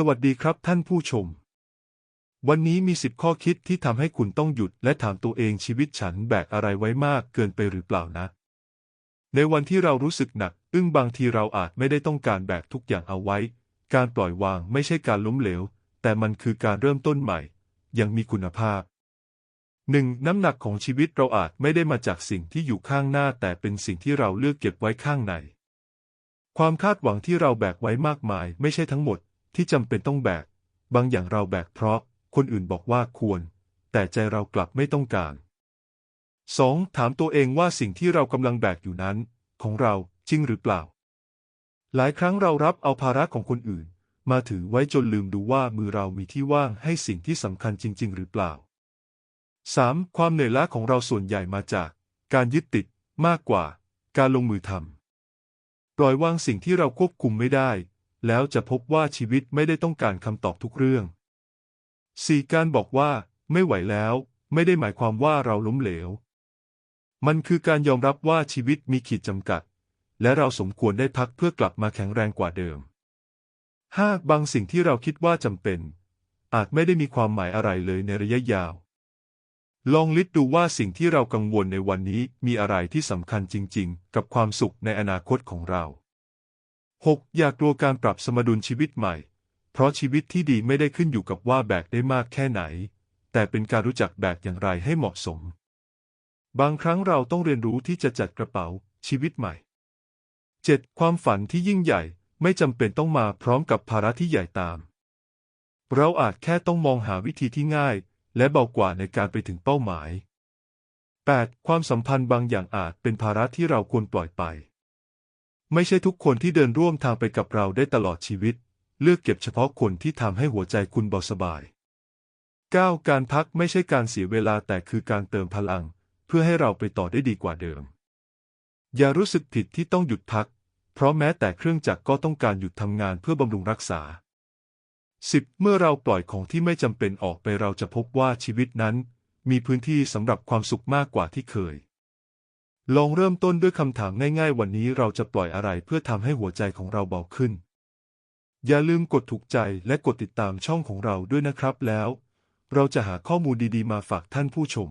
สวัสดีครับท่านผู้ชม วันนี้มีสิบข้อคิดที่ทำให้คุณต้องหยุดและถามตัวเองชีวิตฉันแบกอะไรไว้มากเกินไปหรือเปล่านะ ในวันที่เรารู้สึกหนัก อึ้งบางทีเราอาจไม่ได้ต้องการแบกทุกอย่างเอาไว้ การปล่อยวางไม่ใช่การล้มเหลว แต่มันคือการเริ่มต้นใหม่ย่างมีคุณภาพหนึ่งน้ำหนักของชีวิตเราอาจไม่ได้มาจากสิ่งที่อยู่ข้างหน้า แต่เป็นสิ่งที่เราเลือกเก็บไว้ข้างใน ความคาดหวังที่เราแบกไว้มากมาย ไม่ใช่ทั้งหมด ที่จำเป็นต้องแบก บางอย่างเราแบกเพราะคนอื่นบอกว่าควร แต่ใจเรากลับไม่ต้องการ 2. ถามตัวเองว่าสิ่งที่เรากำลังแบกอยู่นั้น ของเราจริงหรือเปล่า หลายครั้งเรารับเอาภาระของคนอื่น มาถือไว้จนลืมดูว่ามือเรามีที่ว่างให้สิ่งที่สำคัญจริง ๆ หรือเปล่า 3. ความเหนื่อยล้าของเราส่วนใหญ่มาจากการยึดติดมากกว่า การลงมือทำปล่อยวางสิ่งที่เราควบคุมไม่ได้ แล้วจะพบว่าชีวิตไม่ได้ต้องการคำตอบทุกเรื่อง 4. การบอกว่า ไม่ไหวแล้ว ไม่ได้หมายความว่าเราล้มเหลว มันคือการยอมรับว่าชีวิตมีขีดจำกัด และเราสมควรได้พักเพื่อกลับมาแข็งแรงกว่าเดิม 5. บางสิ่งที่เราคิดว่าจำเป็น อาจไม่ได้มีความหมายอะไรเลยในระยะยาว ลองลิดดูว่าสิ่งที่เรากังวลในวันนี้มีอะไรที่สำคัญจริง ๆ กับความสุขในอนาคตของเรา 6. อย่ากลัวการปรับสมดุลชีวิตใหม่ เพราะชีวิตที่ดีไม่ได้ขึ้นอยู่กับว่าแบกได้มากแค่ไหน แต่เป็นการรู้จักแบกอย่างไรให้เหมาะสม บางครั้งเราต้องเรียนรู้ที่จะจัดกระเป๋าชีวิตใหม่ 7. ความฝันที่ยิ่งใหญ่ไม่จำเป็นต้องมาพร้อมกับภาระที่ใหญ่ตาม เราอาจแค่ต้องมองหาวิธีที่ง่าย และเบากว่าในการไปถึงเป้าหมาย 8. ความสัมพันธ์บางอย่างอาจเป็นภาระที่เราควรปล่อยไป ไม่ใช่ทุกคนที่เดินร่วมทางไปกับเราได้ตลอดชีวิต เลือกเก็บเฉพาะคนที่ทำให้หัวใจคุณเบาสบาย 9. การพักไม่ใช่การเสียเวลาแต่คือการเติมพลัง เพื่อให้เราไปต่อได้ดีกว่าเดิม อย่ารู้สึกผิดที่ต้องหยุดพัก เพราะแม้แต่เครื่องจักรก็ต้องการหยุดทำงานเพื่อบำรุงรักษา 10. เมื่อเราปล่อยของที่ไม่จำเป็นออกไปเราจะพบว่าชีวิตนั้น มีพื้นที่สำหรับความสุขมากกว่าที่เคย ลองเริ่มต้นด้วยคำถามง่ายๆ วันนี้เราจะปล่อยอะไรเพื่อทำให้หัวใจของเราเบาขึ้น อย่าลืมกดถูกใจและกดติดตามช่องของเราด้วยนะครับแล้ว เราจะหาข้อมูลดีๆ มาฝากท่านผู้ชม